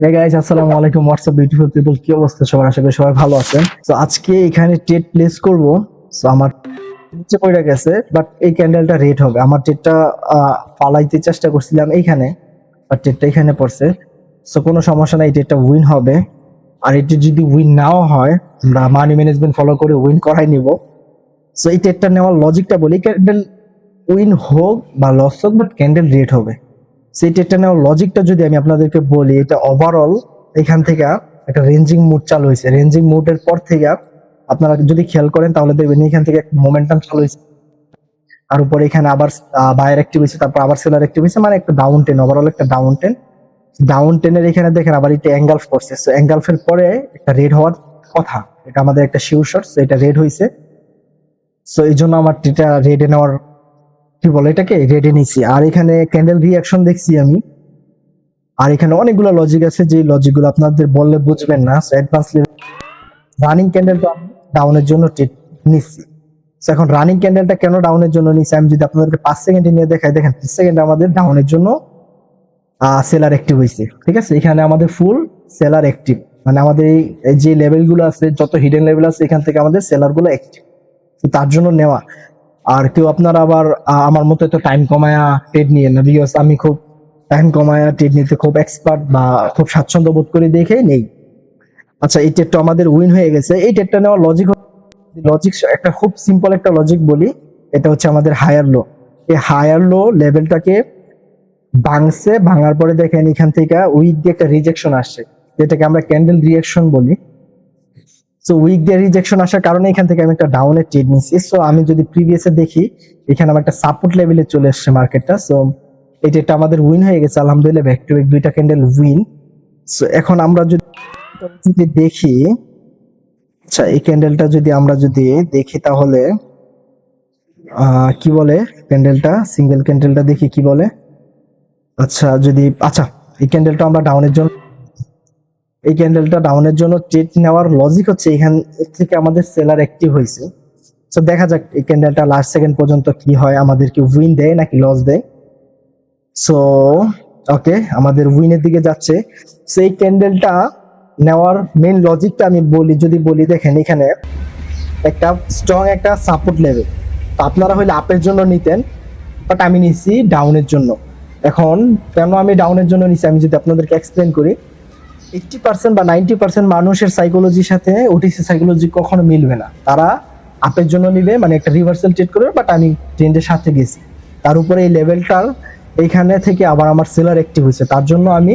Hey guys আসসালামু আলাইকুম। WhatsApp beautiful people কি অবস্থা? সবার আশা করি সবাই ভালো আছেন। তো আজকে এখানে ট্রেড প্লেস করব। সো আমার নিচে পড়ে গেছে বাট এই ক্যান্ডেলটা রেড হবে। আমার ট্রেডটা ফালাইতে চেষ্টা করছিলাম এইখানে বাট ট্রেডটা এখানে পড়ছে। সো কোনো সমস্যা নাই ট্রেডটা উইন হবে। আর এটি যদি উইন নাও হয়, আমরা মানি ম্যানেজমেন্ট ফলো করে উইন করাই নিব। সো এই ট্রেডটা নেওয়ার লজিকটা বলি ক্যান্ডেল উইন হোক বা লস হোক বাট ক্যান্ডেল রেড হবে। সেই নেওয়ার লজিকটা যদি আমি আপনাদেরকে বলি, এটা ওভারঅল এখান থেকে একটা রেঞ্জিং মুড চালু হয়েছে। রেঞ্জিং মুডের পর থেকে আপনারা যদি খেয়াল করেন, তাহলে দেখবেন এখান থেকে মোমেন্টাম চালু হয়েছে। আর উপরে এখানে আবার বায়ার অ্যাক্টিভ হয়েছে, তারপর আবার সেলার অ্যাক্টিভ হয়েছে মানে একটা ডাউন টেন ওভারঅল একটা ডাউন টেন ডাউন টেনের এখানে দেখেন আবার এটা অ্যাঙ্গালফ করছে। সো অ্যাঙ্গালফের পরে একটা রেড হওয়ার কথা, এটা আমাদের একটা শিউ শট এটা রেড হয়েছে। সো এই জন্য আমার এটা রেডে নেওয়ার কি বলে এটাকে? রেডে নিছি। আর এখানে ক্যান্ডেল রিয়াকশন দেখছি আমি। আর এখানে অনেকগুলো লজিক আছে। যে লজিকগুলো আপনাদের বললে বুঝবেন না অ্যাডভান্স লেভেল রানিং ক্যান্ডেলটা ডাউনের জন্য নিচ্ছি এখন রানিং ক্যান্ডেলটা কেন ডাউনের জন্য নিচ্ছি আমি যদি আপনাদেরকে পাঁচ সেকেন্ডে নিয়ে দেখাই, দেখেন, পাঁচ সেকেন্ড আমাদের ডাউনের জন্য সেলার অ্যাক্টিভ হয়েছে ঠিক আছে? এখানে আমাদের ফুল সেলার অ্যাক্টিভ মানে আমাদের এই যে লেভেলগুলো আছে, যত হিডেন লেভেল আছে, এখান থেকে আমাদের সেলারগুলো অ্যাক্টিভ তার জন্য নেওয়া। আর কেউ আপনারা আবার আমার মতো তো টাইম কমায়া ট্রেড নিয়ে না বিকজ আমি খুব টাইম কমায়া ট্রেড নিতে খুব এক্সপার্ট বা খুব স্বাচ্ছন্দ্য বোধ করে দেখে নেই। আচ্ছা এই ট্রেডটা আমাদের উইন হয়ে গেছে। এই ট্রেডটা নেওয়ার লজিক লজিক একটা খুব সিম্পল একটা লজিক বলি। এটা হচ্ছে আমাদের হায়ার লো এই হায়ার লো লেভেলটাকে ভাঙছে, ভাঙার পরে দেখেন এখান থেকে উইক দিয়ে একটা রিজেকশন আসছে। যেটাকে আমরা ক্যান্ডেল রিয়াকশন বলি। সো উইক দিয়ে রিজেকশন আসার কারণে এখান থেকে আমি একটা ডাউনের ট্রেড নিচ্ছি সো আমি যদি প্রিভিয়াসে দেখি, এখানে আমার একটা সাপোর্ট লেভেলে চলে আসছে মার্কেটটা সো এই ট্রেডটা আমাদের উইন হয়ে গেছে, আলহামদুলিল্লাহ ব্যাক টু ব্যাক দুইটা ক্যান্ডেল উইন সো এখন আমরা যদি যদি দেখি আচ্ছা এই ক্যান্ডেলটা যদি আমরা যদি দেখি তাহলে কি বলে ক্যান্ডেলটা সিঙ্গেল ক্যান্ডেলটা দেখি কি বলে? আচ্ছা যদি আচ্ছা এই ক্যান্ডেলটা আমরা ডাউনের জন্য এই ক্যান্ডেলটা ডাউনের জন্য ট্রেড নেওয়ার লজিক হচ্ছে এখান থেকে আমাদের সেলার অ্যাক্টিভ হয়েছে। সো দেখা যাক এই ক্যান্ডেলটা লাস্ট সেকেন্ড পর্যন্ত কি হয় আমাদেরকে উইন দেয় নাকি লস দেয়। সো ওকে আমাদের উইনের দিকে যাচ্ছে। সেই ক্যান্ডেলটা নেওয়ার মেইন লজিকটা আমি বলি, যদি বলি দেখেন এখানে একটা স্ট্রং একটা সাপোর্ট লেভেল তো আপনারা হইলে আপের জন্য নিতেন বাট আমি নিছি ডাউনের জন্য। এখন কেন আমি ডাউনের জন্য নিছি, আমি যদি আপনাদেরকে এক্সপ্লেন করি। এইটটি পার্সেন্ট বা নাইনটি পার্সেন্ট মানুষের সাইকোলজির সাথে ওটিসি সাইকোলজি কখনো মিলবে না। তারা আপের জন্য নিবে মানে একটা রিভার্সাল ট্রেড করবে বাট আমি ট্রেন্ডের সাথে গেছি। তার উপরে এই লেভেলটার এইখানে থেকে আবার আমার সেলার অ্যাক্টিভ হয়েছে। তার জন্য আমি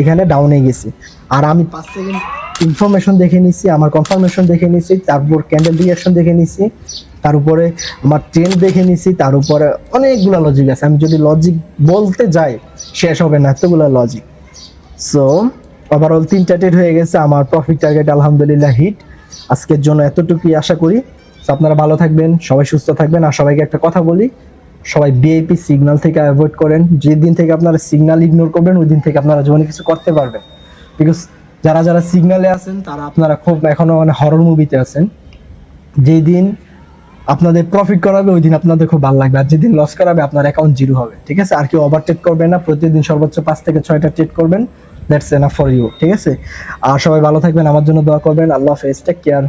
এখানে ডাউনে গেছি। আর আমি পাঁচ সেকেন্ড ইনফরমেশন দেখে নিছি, আমার কনফার্মেশন দেখে নিছি, তারপর ক্যান্ডেল রিয়াকশন দেখে নিছি, তার উপরে আমার ট্রেন্ড দেখে নিছি, তার উপরে অনেকগুলা লজিক আছে। আমি যদি লজিক বলতে যাই, শেষ হবে না এতগুলা লজিক সো ওভারঅল তিনটা ট্রেড হয়ে গেছে, আমার প্রফিট টার্গেট আলহামদুলিল্লাহ হিট আজকের জন্য এতটুকুই আশা করি। আপনারা ভালো থাকবেন, সবাই সুস্থ থাকবেন, আর সবাইকে একটা কথা বলি, সবাই বিআইপি সিগন্যাল থেকে অ্যাভয়েড করেন। যেদিন থেকে আপনারা সিগন্যাল ইগনোর করবেন ওই দিন থেকে আপনারা জীবনে কিছু করতে পারবেন। বিকজ যারা যারা সিগন্যালে আছেন, তারা আপনারা খুব এখনও মানে হরর মুভিতে আছেন। যেই দিন আপনাদের প্রফিট করাবে ওই দিন আপনাদের খুব ভালো লাগবে। আর যেদিন লস করাবে, আপনার অ্যাকাউন্ট জিরো হবে। ঠিক আছে? আর কেউ ওভারটেক করবেন না। প্রতিদিন সর্বোচ্চ পাঁচ থেকে ছয়টা ট্রেড করবেন। দ্যাটস এনাফ ফর ইউ ঠিক আছে? আর সবাই ভালো থাকবেন, আমার জন্য দোয়া করবেন, আল্লাহ হাফেজ টেক কেয়ার